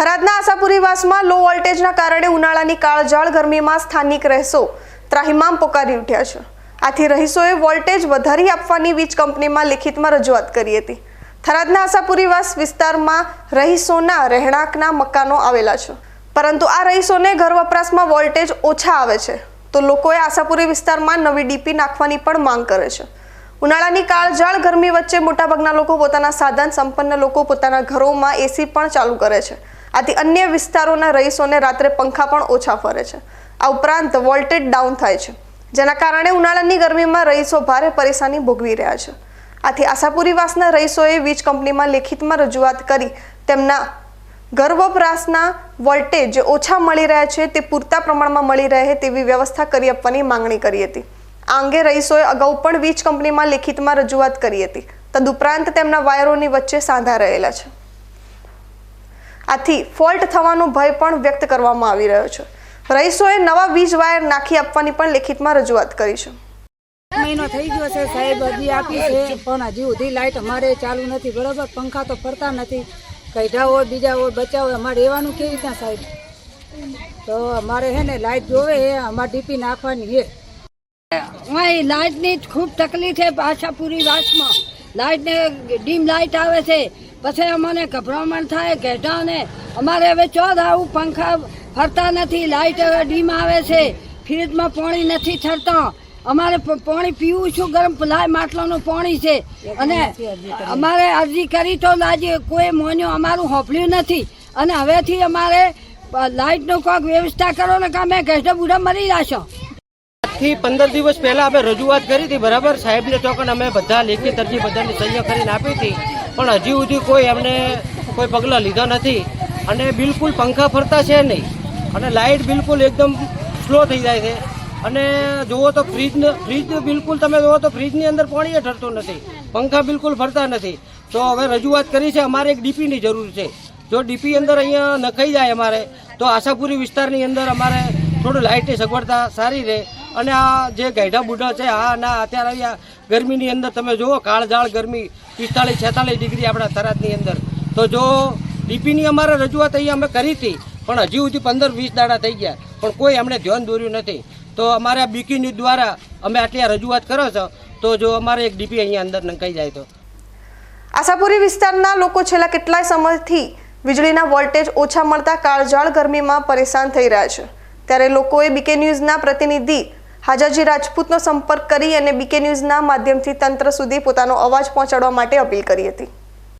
થરાદના આશાપુરીવાસમાં લો વોલ્ટેજના કારણે ઉનાળાની કાળઝાળ ગરમીમાં સ્થાનિક રહેશો. ત્રાહિમામ પોકારી ઉઠ્યા છે. આથી રહીશોએ વોલ્ટેજ વધારી આપવાની વીજ કંપનીમાં લિખિતમાં રજૂઆત કરી હતી. થરાદના આશાપુરીવાસ વિસ્તારમાં રહીશોના રહેણાંકના મકાનો આવેલા છે. પરંતુ આ રહીશોને ઘર વપરાશમાં વોલ્ટેજ ઓછા આવે છે. તો લોકોએ આશાપુરી વિસ્તારમાં નવી ડીપી નાખવાની પણ માંગ કરે છે. ઉનાળાની કાળઝાળ ગરમી વચ્ચે મોટાભાગના લોકો પોતાના સાધન, સંપન્ન લોકો પોતાના ઘરોમાં એસી પણ ચાલુ કરે છે. આથી અન્ય વિસ્તારોના રહીશોને રાત્રે પંખા પણ ઓછા ફરે છે. આ ઉપરાંત વોલ્ટેજ ડાઉન થાય છે. જેના કારણે ઉનાળાની ગરમીમાં રહીશો ભારે પરેશાની ભોગવી રહ્યા છે. આથી આશાપુરીવાસના રહીશોએ વીજ કંપનીમાં લેખિતમાં રજૂઆત કરી તેમના ઘર વપરાશના વોલ્ટેજ જે ઓછા મળી રહ્યા છે, તે પૂરતા પ્રમાણમાં મળી રહે તેવી વ્યવસ્થા કરી આપવાની માંગણી કરી હતી. આ અંગે રહીશોએ અગાઉ પણ વીજ કંપનીમાં લેખિતમાં રજૂઆત કરી હતી. તદુપરાંત તેમના વાયરોની વચ્ચે સાંધા રહેલા છે. આથી ફોલ્ટ થવાનો ભય પણ વ્યક્ત કરવામાં આવી રહ્યો છે. રહીશોએ નવા વીજ વાયર નાખી આપવાની પણ લેખિતમાં રજૂઆત કરી છે. મહિનો થઈ ગયો છે સાહેબ અરજી આપી છે પણ હજી સુધી લાઇટ અમારે ચાલુ નથી બરોબર? પંખા તો ફરતા નથી. કઈઢા હોય બીજા હોય બચ્ચા હોય અમારે રહેવાનું કેવી રીતના સાહેબ? તો અમારે હે ને લાઇટ જોવે એ અમારે ડીપી નાખવાની છે અહીં લાઇટની જ ખૂબ તકલીફ છે પાછા પૂરી વાસમાં. લાઇટને ડીમ લાઇટ આવે છે. પછી અમને ગભરામણ થાય ઘેટાને અમારે હવે ચોદ આવું પંખા ફરતા નથી લાઇટ હવે ડીમ આવે છે ફ્રીજમાં પાણી નથી ઠરતા અમારે પાણી પીવું છું ગરમ લાય માટલાનું પાણી છે. અને અમારે અરજી કરી તો લાજી કોઈ મોન્યો અમારું હોપલ્યું નથી. અને હવેથી અમારે લાઇટનું કોઈક વ્યવસ્થા કરો ને કે અમે ઘેટો બુઢા મરી જશો. થી પંદર દિવસ પહેલા અમે રજૂઆત કરી હતી બરાબર? સાહેબને ચોકન અમે બધા લેખિત અરજી બધાની સહ્ય કરીને આપી હતી. પણ હજી સુધી કોઈ એમને કોઈ પગલાં લીધા નથી. અને બિલકુલ પંખા ફરતા છે નહીં. અને લાઇટ બિલકુલ એકદમ સ્લો થઈ જાય છે. અને જુઓ તો ફ્રીજ ફ્રીજ બિલકુલ તમે જુઓ તો ફ્રીજની અંદર પાણી ઠરતું નથી. પંખા બિલકુલ ફરતા નથી. તો હવે રજૂઆત કરી છે, અમારે એક ડીપીની જરૂર છે. જો ડીપી અંદર અહીંયા નખાઈ જાય અમારે, તો આશાપુરી વિસ્તારની અંદર અમારે થોડું લાઇટની સગવડતા સારી રહે. અને આ જે ગઈઢા બુઢા છે, આ ના અત્યારે અહીંયા ગરમીની અંદર તમે જુઓ, કાળઝાળ ગરમી, પિસ્તાળીસ છેતાલીસ ડિગ્રી આપણા થરાદની અંદર. તો જો ડીપીની અમારે રજૂઆત અહીંયા અમે કરી હતી, પણ હજી સુધી પંદર વીસ દાડા થઈ ગયા, પણ કોઈ એમણે ધ્યાન દોર્યું નથી. તો અમારે આ બીકી ન્યૂઝ દ્વારા અમે આટલી રજૂઆત કરો છો, તો જો અમારે એક ડીપી અહીંયા અંદર નંકાઈ જાય તો. આશાપુરી વિસ્તારના લોકો છેલ્લા કેટલાય સમયથી વીજળીના વોલ્ટેજ ઓછા મળતા કાળઝાળ ગરમીમાં પરેશાન થઈ રહ્યા છે. ત્યારે લોકોએ બીકે ન્યૂઝના પ્રતિનિધિ હાજાજી રાજપૂતનો સંપર્ક કરી અને બીકે ન્યૂઝના માધ્યમથી તંત્ર સુધી પોતાનો અવાજ પહોંચાડવા માટે અપીલ કરી હતી.